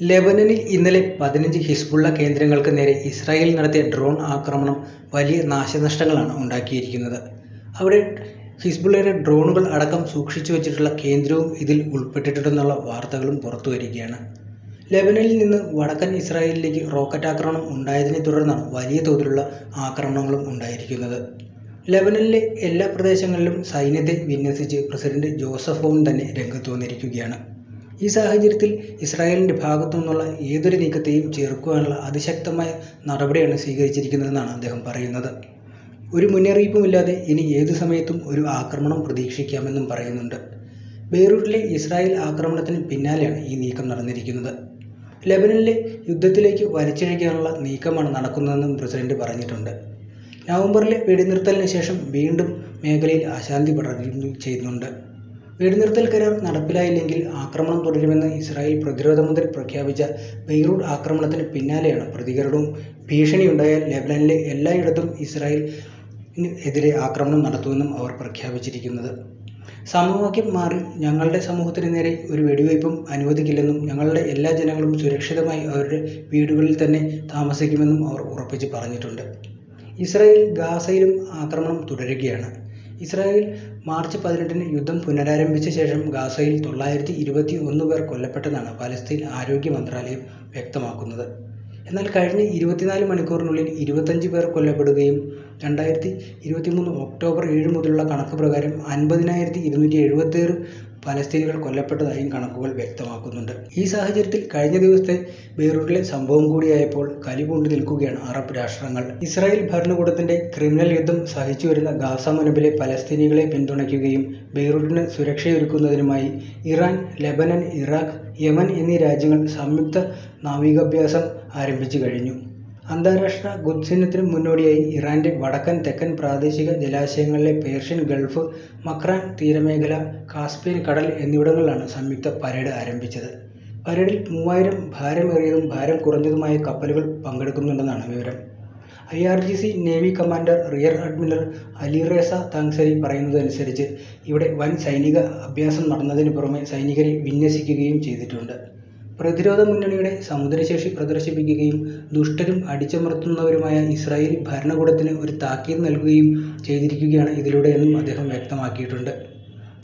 ലെബനനിൽ ഇന്നലെ പതിനഞ്ച് ഹിസ്ബുള്ള കേന്ദ്രങ്ങൾക്ക് നേരെ ഇസ്രായേൽ നടത്തിയ ഡ്രോൺ ആക്രമണം വലിയ നാശനഷ്ടങ്ങളാണ് ഉണ്ടാക്കിയിരിക്കുന്നത്. അവിടെ ഹിസ്ബുള്ളയുടെ ഡ്രോണുകൾ അടക്കം സൂക്ഷിച്ചു വച്ചിട്ടുള്ള കേന്ദ്രവും ഇതിൽ ഉൾപ്പെട്ടിട്ടുണ്ടെന്നുള്ള വാർത്തകളും പുറത്തു വരികയാണ്. ലെബനനിൽ നിന്ന് വടക്കൻ ഇസ്രായേലിലേക്ക് റോക്കറ്റ് ആക്രമണം ഉണ്ടായതിനെ തുടർന്നാണ് വലിയ തോതിലുള്ള ആക്രമണങ്ങളും ഉണ്ടായിരിക്കുന്നത്. ലെബനനിലെ എല്ലാ പ്രദേശങ്ങളിലും സൈന്യത്തെ വിന്യസിച്ച് പ്രസിഡന്റ് ജോസഫ് ഓൺ തന്നെ രംഗത്ത് വന്നിരിക്കുകയാണ്. ഈ സാഹചര്യത്തിൽ ഇസ്രായേലിന്റെ ഭാഗത്തു നിന്നുള്ള ഏതൊരു നീക്കത്തെയും ചെറുക്കുവാനുള്ള അതിശക്തമായ നടപടിയാണ് സ്വീകരിച്ചിരിക്കുന്നതെന്നാണ് അദ്ദേഹം പറയുന്നത്. ഒരു മുന്നറിയിപ്പുമില്ലാതെ ഇനി ഏതു സമയത്തും ഒരു ആക്രമണം പ്രതീക്ഷിക്കാമെന്നും പറയുന്നുണ്ട്. ബെയ്റൂട്ടിലെ ഇസ്രായേൽ ആക്രമണത്തിന് പിന്നാലെയാണ് ഈ നീക്കം നടന്നിരിക്കുന്നത്. ലെബനനിലെ യുദ്ധത്തിലേക്ക് വലിച്ചിഴയ്ക്കാനുള്ള നീക്കമാണ് നടക്കുന്നതെന്നും പ്രസിഡന്റ് പറഞ്ഞിട്ടുണ്ട്. നവംബറിലെ വെടിനിർത്തലിന് ശേഷം വീണ്ടും മേഖലയിൽ അശാന്തി പടരുകയും ചെയ്യുന്നുണ്ട്. വെടിനിർത്തൽ കരാർ നടപ്പിലായില്ലെങ്കിൽ ആക്രമണം തുടരുമെന്ന് ഇസ്രായേൽ പ്രതിരോധ മന്ത്രി പ്രഖ്യാപിച്ച ബെയ്റൂട്ട് ആക്രമണത്തിന് പിന്നാലെയാണ് പ്രതികരണവും. ഭീഷണിയുണ്ടായാൽ ലെബനനിലെ എല്ലായിടത്തും ഇസ്രായേൽ എതിരെ ആക്രമണം നടത്തുമെന്നും അവർ പ്രഖ്യാപിച്ചിരിക്കുന്നത്. സമവാക്യം മാറി ഞങ്ങളുടെ സമൂഹത്തിന് നേരെ ഒരു വെടിവയ്പും അനുവദിക്കില്ലെന്നും ഞങ്ങളുടെ എല്ലാ ജനങ്ങളും സുരക്ഷിതമായി അവരുടെ വീടുകളിൽ തന്നെ താമസിക്കുമെന്നും അവർ ഉറപ്പിച്ച് പറഞ്ഞിട്ടുണ്ട്. ഇസ്രായേൽ ഗാസയിലും ആക്രമണം തുടരുകയാണ്. ഇസ്രായേൽ മാർച്ച് പതിനെട്ടിന് യുദ്ധം പുനരാരംഭിച്ച ശേഷം ഗാസയിൽ തൊള്ളായിരത്തി ഇരുപത്തി ഒന്ന് പേർ കൊല്ലപ്പെട്ടെന്നാണ് പലസ്തീൻ ആരോഗ്യ മന്ത്രാലയം വ്യക്തമാക്കുന്നത്. എന്നാൽ കഴിഞ്ഞ ഇരുപത്തിനാല് മണിക്കൂറിനുള്ളിൽ ഇരുപത്തഞ്ച് പേർ കൊല്ലപ്പെടുകയും രണ്ടായിരത്തി ഇരുപത്തി മൂന്ന് ഒക്ടോബർ ഏഴ് മുതലുള്ള കണക്ക് പ്രകാരം അൻപതിനായിരത്തി ഇരുന്നൂറ്റി എഴുപത്തേഴ് പലസ്തീനികൾ കൊല്ലപ്പെട്ടതായും കണക്കുകൾ വ്യക്തമാക്കുന്നുണ്ട്. ഈ സാഹചര്യത്തിൽ കഴിഞ്ഞ ദിവസത്തെ ബെയ്റൂട്ടിലെ സംഭവം കൂടിയായപ്പോൾ കലിപൂണ്ടു നിൽക്കുകയാണ് അറബ് രാഷ്ട്രങ്ങൾ. ഇസ്രായേൽ ഭരണകൂടത്തിന്റെ ക്രിമിനൽ യുദ്ധം സഹിച്ചു വരുന്ന ഗാസ മുനമ്പിലെ പലസ്തീനികളെ പിന്തുണയ്ക്കുകയും ബെയ്റൂട്ടിന് സുരക്ഷയൊരുക്കുന്നതിനുമായി ഇറാൻ ലെബനൻ ഇറാഖ് യമൻ എന്നീ രാജ്യങ്ങൾ സംയുക്ത നാവികാഭ്യാസം ആരംഭിച്ചു കഴിഞ്ഞു. അന്താരാഷ്ട്ര ഖുദ്സിനത്തിന് മുന്നോടിയായി ഇറാന്റെ വടക്കൻ തെക്കൻ പ്രാദേശിക ജലാശയങ്ങളിലെ പേർഷ്യൻ ഗൾഫ് മക്രാൻ തീരമേഖല കാസ്പിയൻ കടൽ എന്നിവിടങ്ങളിലാണ് സംയുക്ത പരേഡ് ആരംഭിച്ചത്. പരേഡിൽ മൂവായിരം ഭാരമേറിയതും ഭാരം കുറഞ്ഞതുമായ കപ്പലുകൾ പങ്കെടുക്കുന്നുണ്ടെന്നാണ് വിവരം. I R G C navy commander rear admiral Alireza Tangsiri പറയുന്നതനുസരിച്ച് ഇവിടെ വൻ സൈനിക അഭ്യാസം നടന്നതിന് പുറമെ സൈനികരെ വിന്യസിക്കുകയും ചെയ്തിട്ടുണ്ട്. പ്രതിരോധ മുന്നണിയുടെ സമുദ്രശേഷി പ്രദർശിപ്പിക്കുകയും ദുഷ്ടരും അടിച്ചമർത്തുന്നവരുമായ ഇസ്രായേൽ ഭരണകൂടത്തിന് ഒരു താക്കീത് നൽകുകയും ചെയ്തിരിക്കുകയാണ് ഇതിലൂടെയെന്നും അദ്ദേഹം വ്യക്തമാക്കിയിട്ടുണ്ട്.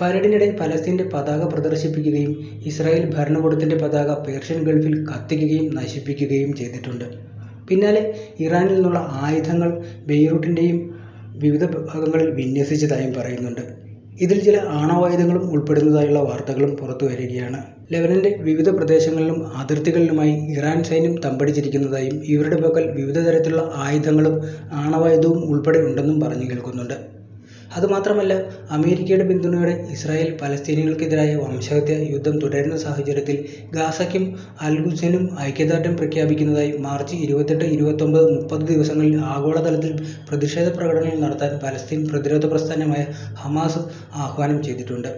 പരേഡിനിടെ പലസ്തീന്റെ പതാക പ്രദർശിപ്പിക്കുകയും ഇസ്രായേൽ ഭരണകൂടത്തിന്റെ പതാക പേർഷ്യൻ ഗൾഫിൽ കത്തിക്കുകയും നശിപ്പിക്കുകയും ചെയ്തിട്ടുണ്ട്. പിന്നാലെ ഇറാനിൽ നിന്നുള്ള ആയുധങ്ങൾ ബെയ്റൂട്ടിന്റെയും വിവിധ ഭാഗങ്ങളിൽ വിന്യസിച്ചതായും പറയുന്നുണ്ട്. ഇതിൽ ചില ആണവായുധങ്ങളും ഉൾപ്പെടുന്നതായുള്ള വാർത്തകളും പുറത്തു വരികയാണ്. ലെബനന്റെ വിവിധ പ്രദേശങ്ങളിലും അതിർത്തികളിലുമായി ഇറാൻ സൈന്യം തമ്പടിച്ചിരിക്കുന്നതായും ഇവരുടെ പക്കൽ വിവിധ തരത്തിലുള്ള ആയുധങ്ങളും ആണവായുധവും ഉൾപ്പെടെ ഉണ്ടെന്നും പറഞ്ഞു കേൾക്കുന്നുണ്ട്. അതുമാത്രമല്ല അമേരിക്കയുടെ പിന്തുണയോടെ ഇസ്രായേൽ പലസ്തീനികൾക്കെതിരായ വംശഹത്യ യുദ്ധം തുടരുന്ന സാഹചര്യത്തിൽ ഗാസയ്ക്കും അൽഖുസിനും ഐക്യദാർഢ്യം പ്രഖ്യാപിക്കുന്നതായി മാർച്ച് ഇരുപത്തെട്ട് ഇരുപത്തൊമ്പത് മുപ്പത് ദിവസങ്ങളിൽ ആഗോളതലത്തിൽ പ്രതിഷേധ പ്രകടനങ്ങൾ നടത്താൻ പലസ്തീൻ പ്രതിരോധ പ്രസ്ഥാനമായ ഹമാസ് ആഹ്വാനം ചെയ്തിട്ടുണ്ട്.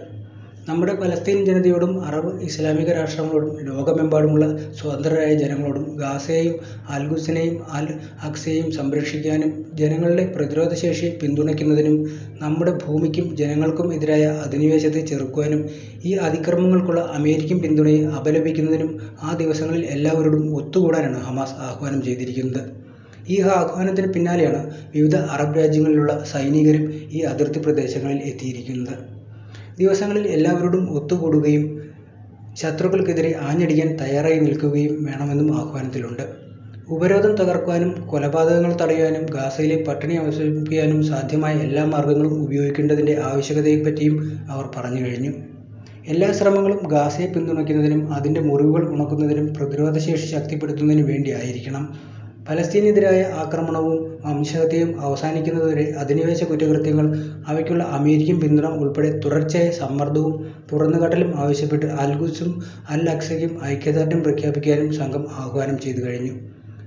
നമ്മുടെ പലസ്തീൻ ജനതയോടും അറബ് ഇസ്ലാമിക രാഷ്ട്രങ്ങളോടും ലോകമെമ്പാടുമുള്ള സ്വതന്ത്രരായ ജനങ്ങളോടും ഗാസയെയും അൽഖുസിനെയും അൽ അക്സയെയും സംരക്ഷിക്കാനും ജനങ്ങളുടെ പ്രതിരോധ ശേഷി പിന്തുണയ്ക്കുന്നതിനും നമ്മുടെ ഭൂമിക്കും ജനങ്ങൾക്കും എതിരായ അധിനിവേശത്തെ ചെറുക്കുവാനും ഈ അതിക്രമങ്ങൾക്കുള്ള അമേരിക്കൻ പിന്തുണയെ അപലപിക്കുന്നതിനും ആ ദിവസങ്ങളിൽ എല്ലാവരോടും ഒത്തുകൂടാനാണ് ഹമാസ് ആഹ്വാനം ചെയ്തിരിക്കുന്നത്. ഈ ആഹ്വാനത്തിന് പിന്നാലെയാണ് വിവിധ അറബ് രാജ്യങ്ങളിലുള്ള സൈനികരും ഈ അതിർത്തി പ്രദേശങ്ങളിൽ എത്തിയിരിക്കുന്നത്. ദിവസങ്ങളിൽ എല്ലാവരോടും ഒത്തുകൂടുകയും ശത്രുക്കൾക്കെതിരെ ആഞ്ഞടിക്കാൻ തയ്യാറായി നിൽക്കുകയും വേണമെന്നും ആഹ്വാനത്തിലുണ്ട്. ഉപരോധം തകർക്കാനും കൊലപാതകങ്ങൾ തടയാനും ഗാസയിലെ പട്ടിണി അവസാനിപ്പിക്കാനും സാധ്യമായ എല്ലാ മാർഗങ്ങളും ഉപയോഗിക്കേണ്ടതിന്റെ ആവശ്യകതയെപ്പറ്റിയും അവർ പറഞ്ഞു കഴിഞ്ഞു. എല്ലാ ശ്രമങ്ങളും ഗാസയെ പിന്തുണയ്ക്കുന്നതിനും അതിന്റെ മുറിവുകൾ ഉണക്കുന്നതിനും പ്രതിരോധശേഷി ശക്തിപ്പെടുത്തുന്നതിനും വേണ്ടിയായിരിക്കണം പലസ്തീനെതിരായ ആക്രമണവും വംശഹത്യയും അവസാനിക്കുന്നതുവരെ അധിനിവേശ കുറ്റകൃത്യങ്ങൾ അവയ്ക്കുള്ള അമേരിക്കൻ പിന്തുണ ഉൾപ്പെടെ തുടർച്ചയായ സമ്മർദ്ദവും തുറന്നുകാട്ടലും ആവശ്യപ്പെട്ട് അൽഖുസും അൽ-അഖ്സയ്ക്കും ഐക്യദാർഢ്യം പ്രഖ്യാപിക്കാനും സംഘം ആഹ്വാനം ചെയ്തു കഴിഞ്ഞു.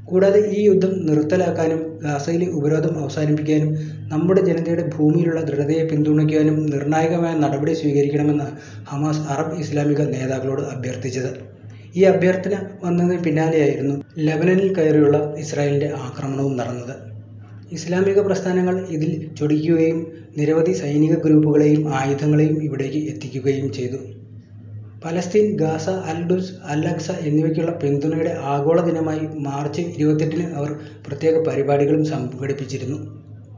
കൂടാതെ ഈ യുദ്ധം നിർത്തലാക്കാനും ഗാസയിലെ ഉപരോധം അവസാനിപ്പിക്കാനും നമ്മുടെ ജനതയുടെ ഭൂമിയിലുള്ള ദൃഢതയെ പിന്തുണയ്ക്കാനും നിർണായകമായ നടപടി സ്വീകരിക്കണമെന്ന് ഹമാസ് അറബ് ഇസ്ലാമിക നേതാക്കളോട് അഭ്യർത്ഥിച്ചത്. ഈ അഭ്യർത്ഥന വന്നതിന് പിന്നാലെയായിരുന്നു ലെബനനിൽ കയറിയുള്ള ഇസ്രായേലിന്റെ ആക്രമണവും നടന്നത് ഇസ്ലാമിക പ്രസ്ഥാനങ്ങൾ ഇതിൽ ചൊടിക്കുകയും നിരവധി സൈനിക ഗ്രൂപ്പുകളെയും ആയുധങ്ങളെയും ഇവിടേക്ക് എത്തിക്കുകയും ചെയ്തു പലസ്തീൻ, ഗാസ, അൽഡുസ് അല്ലക്സ എന്നിവയ്ക്കുള്ള പിന്തുണയുടെ ആഗോള ദിനമായി മാർച്ച് ഇരുപത്തെട്ടിന് അവർ പ്രത്യേക പരിപാടികളും സംഘടിപ്പിച്ചിരുന്നു.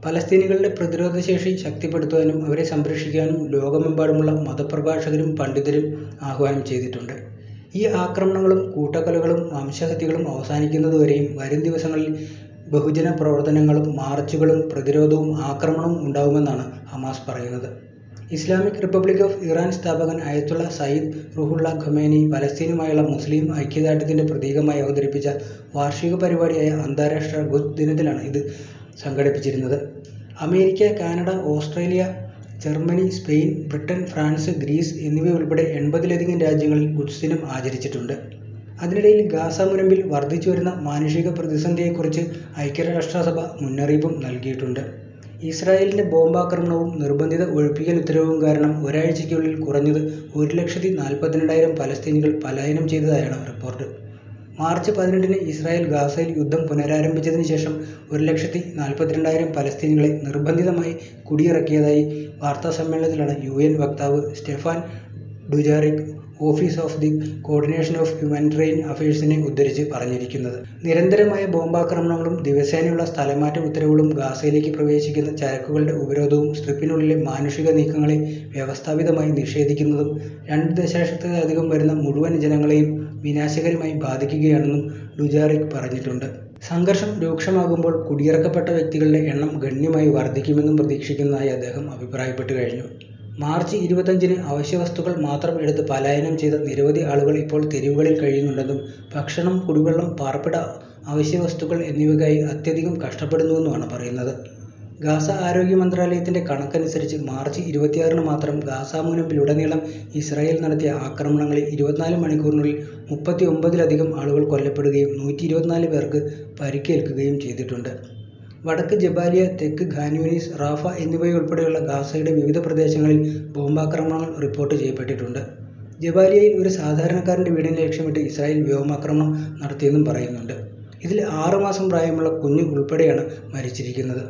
പലസ്തീനികളുടെ പ്രതിരോധശേഷി ശക്തിപ്പെടുത്താനും അവരെ സംരക്ഷിക്കാനും ലോകമെമ്പാടുമുള്ള മതപ്രഭാഷകരും പണ്ഡിതരും ആഹ്വാനം ചെയ്തിട്ടുണ്ട്. ഈ ആക്രമണങ്ങളും കൂട്ടക്കൊലകളും വംശഹത്യകളും അവസാനിക്കുന്നതുവരെയും വരും ദിവസങ്ങളിൽ ബഹുജന പ്രവർത്തനങ്ങളും മാർച്ചുകളും പ്രതിരോധവും ആക്രമണവും ഉണ്ടാകുമെന്നാണ് ഹമാസ് പറയുന്നത്. ഇസ്ലാമിക് റിപ്പബ്ലിക് ഓഫ് ഇറാൻ സ്ഥാപകൻ അയത്തുള്ള സയ്യിദ് റുഹുള്ള ഖൊമേനി പലസ്തീനുമായുള്ള മുസ്ലിം ഐക്യദാർഢ്യത്തിന്റെ പ്രതീകമായി അവതരിപ്പിച്ച വാർഷിക പരിപാടിയായ അന്താരാഷ്ട്ര ഖുദ്സ് ദിനത്തിലാണ് ഇത് സംഘടിപ്പിച്ചിരുന്നത്. America, Canada, Australia, Germany, Spain, Britain, France, Greece എന്നിവയുൾപ്പെടെ എൺപതിലധികം രാജ്യങ്ങളിൽ ഖുദ്സ് ദിനം ആചരിച്ചിട്ടുണ്ട്. അതിനിടയിൽ ഗാസ മുനമ്പിൽ വർദ്ധിച്ചുവരുന്ന മാനുഷിക പ്രതിസന്ധിയെക്കുറിച്ച് ഐക്യരാഷ്ട്രസഭ മുന്നറിയിപ്പും നൽകിയിട്ടുണ്ട്. ഇസ്രായേലിന്റെ ബോംബാക്രമണവും നിർബന്ധിത ഒഴിപ്പിക്കൽ ഉത്തരവും കാരണം ഒരാഴ്ചയ്ക്കുള്ളിൽ കുറഞ്ഞത് ഒരു ലക്ഷത്തി നാൽപ്പത്തിരണ്ടായിരം പലസ്തീനികൾ പലായനം ചെയ്തതായാണ് റിപ്പോർട്ട്. മാർച്ച് പതിനെട്ടിന് ഇസ്രായേൽ ഗാസയിൽ യുദ്ധം പുനരാരംഭിച്ചതിന് ശേഷം ഒരു ലക്ഷത്തി നാൽപ്പത്തിരണ്ടായിരം പലസ്തീനികളെ നിർബന്ധിതമായി കുടിയിറക്കിയതായി വാർത്താസമ്മേളനത്തിലാണ് യുഎൻ വക്താവ് Stephane Dujarric office of the coordination of humanitarian അഫയേഴ്സിനെ ഉദ്ധരിച്ച് പറഞ്ഞിരിക്കുന്നത്. നിരന്തരമായ ബോംബാക്രമണങ്ങളും ദിവസേനയുള്ള സ്ഥലമാറ്റ ഉത്തരവുകളും ഗാസയിലേക്ക് പ്രവേശിക്കുന്ന ചരക്കുകളുടെ ഉപരോധവും സ്ട്രിപ്പിനുള്ളിലെ മാനുഷിക നീക്കങ്ങളെ വ്യവസ്ഥാപിതമായി നിഷേധിക്കുന്നതും രണ്ട് ദശലക്ഷത്തിലധികം വരുന്ന മുഴുവൻ ജനങ്ങളെയും വിനാശകരമായി ബാധിക്കുകയാണെന്നും ഡുജാറിക് പറഞ്ഞിട്ടുണ്ട്. സംഘർഷം രൂക്ഷമാകുമ്പോൾ കുടിയിറക്കപ്പെട്ട വ്യക്തികളുടെ എണ്ണം ഗണ്യമായി വർദ്ധിക്കുമെന്നും പ്രതീക്ഷിക്കുന്നതായി അദ്ദേഹം അഭിപ്രായപ്പെട്ടു കഴിഞ്ഞു. മാർച്ച് ഇരുപത്തഞ്ചിന് അവശ്യവസ്തുക്കൾ മാത്രം എടുത്ത് പലായനം ചെയ്ത നിരവധി ആളുകൾ ഇപ്പോൾ തെരുവുകളിൽ കഴിയുന്നുണ്ടെന്നും ഭക്ഷണം, കുടിവെള്ളം, പാർപ്പിട അവശ്യവസ്തുക്കൾ എന്നിവയ്ക്കായി അത്യധികം കഷ്ടപ്പെടുന്നുവെന്നുമാണ് പറയുന്നത്. ഗാസ ആരോഗ്യ മന്ത്രാലയത്തിന്റെ കണക്കനുസരിച്ച് മാർച്ച് ഇരുപത്തിയാറിന് മാത്രം ഗാസ മുനമ്പിലുടനീളം ഇസ്രായേൽ നടത്തിയ ആക്രമണങ്ങളിൽ ഇരുപത്തിനാല് മണിക്കൂറിനുള്ളിൽ മുപ്പത്തിയൊമ്പതിലധികം ആളുകൾ കൊല്ലപ്പെടുകയും നൂറ്റിയിരുപത്തിനാല് പേർക്ക് പരിക്കേൽക്കുകയും ചെയ്തിട്ടുണ്ട്. വടക്ക് ജബാലിയ, തെക്ക് ഖാൻ റാഫ എന്നിവയുൾപ്പെടെയുള്ള ഗാസയുടെ വിവിധ പ്രദേശങ്ങളിൽ ബോംബാക്രമണങ്ങൾ റിപ്പോർട്ട് ചെയ്യപ്പെട്ടിട്ടുണ്ട്. ജബാലിയയിൽ ഒരു സാധാരണക്കാരന്റെ വീടിനെ ലക്ഷ്യമിട്ട് ഇസ്രായേൽ വ്യോമാക്രമണം നടത്തിയെന്നും പറയുന്നുണ്ട്. ഇതിൽ ആറ് മാസം പ്രായമുള്ള കുഞ്ഞ് ഉൾപ്പെടെയാണ് മരിച്ചിരിക്കുന്നത്.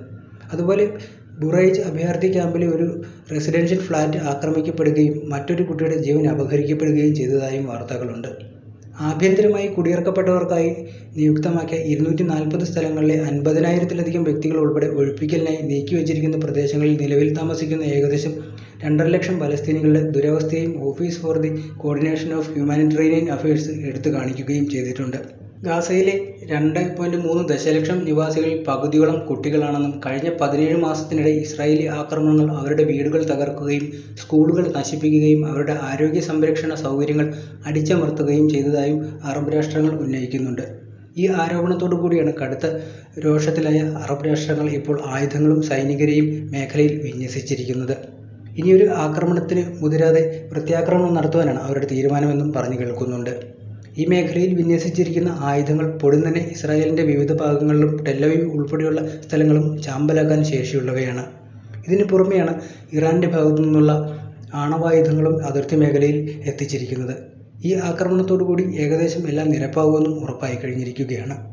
അതുപോലെ ബുറൈജ് അഭയാർത്ഥി ക്യാമ്പിലെ ഒരു റെസിഡൻഷ്യൽ ഫ്ളാറ്റ് ആക്രമിക്കപ്പെടുകയും മറ്റൊരു കുട്ടിയുടെ ജീവൻ അപഹരിക്കപ്പെടുകയും ചെയ്തതായും വാർത്തകളുണ്ട്. ആഭ്യന്തരമായി കുടിയിറക്കപ്പെട്ടവർക്കായി നിയുക്തമാക്കിയ ഇരുന്നൂറ്റി നാൽപ്പത് സ്ഥലങ്ങളിലെ അൻപതിനായിരത്തിലധികം വ്യക്തികൾ ഉൾപ്പെടെ ഒഴിപ്പിക്കലിനായി നീക്കിവച്ചിരിക്കുന്ന പ്രദേശങ്ങളിൽ നിലവിൽ താമസിക്കുന്ന ഏകദേശം രണ്ടര ലക്ഷം പലസ്തീനികളുടെ ദുരവസ്ഥയെയും office for the coordination of humanitarian affairs എടുത്തുകാണിക്കുകയും ചെയ്തിട്ടുണ്ട്. ഗാസയിലെ രണ്ട് പോയിന്റ് മൂന്ന് ദശലക്ഷം നിവാസികളിൽ പകുതിയോളം കുട്ടികളാണെന്നും കഴിഞ്ഞ പതിനേഴ് മാസത്തിനിടെ ഇസ്രായേലി ആക്രമണങ്ങൾ അവരുടെ വീടുകൾ തകർക്കുകയും സ്കൂളുകൾ നശിപ്പിക്കുകയും അവരുടെ ആരോഗ്യ സംരക്ഷണ സൗകര്യങ്ങൾ അടിച്ചമർത്തുകയും ചെയ്തതായും അറബ് രാഷ്ട്രങ്ങൾ ഉന്നയിക്കുന്നുണ്ട്. ഈ ആരോപണത്തോടു കൂടിയാണ് കടുത്ത രോഷത്തിലായ അറബ് രാഷ്ട്രങ്ങൾ ഇപ്പോൾ ആയുധങ്ങളും സൈനികരെയും മേഖലയിൽ വിന്യസിച്ചിരിക്കുന്നത്. ഇനിയൊരു ആക്രമണത്തിന് മുതിരാതെ പ്രത്യാക്രമണം നടത്തുവാനാണ് അവരുടെ തീരുമാനമെന്നും പറഞ്ഞു കേൾക്കുന്നുണ്ട്. ഈ മേഖലയിൽ വിന്യസിച്ചിരിക്കുന്ന ആയുധങ്ങൾ പൊടുന്നനെ ഇസ്രായേലിന്റെ വിവിധ ഭാഗങ്ങളിലും ടെല്ലവീവ് ഉൾപ്പെടെയുള്ള സ്ഥലങ്ങളും ചാമ്പലാക്കാൻ ശേഷിയുള്ളവയാണ്. ഇതിന് പുറമെയാണ് ഇറാന്റെ ഭാഗത്തുനിന്നുള്ള ആണവായുധങ്ങളും അതിർത്തി മേഖലയിൽ എത്തിച്ചിരിക്കുന്നത്. ഈ ആക്രമണത്തോടുകൂടി ഏകദേശം എല്ലാം നിരപ്പാകുമെന്നും ഉറപ്പായിക്കഴിഞ്ഞിരിക്കുകയാണ്.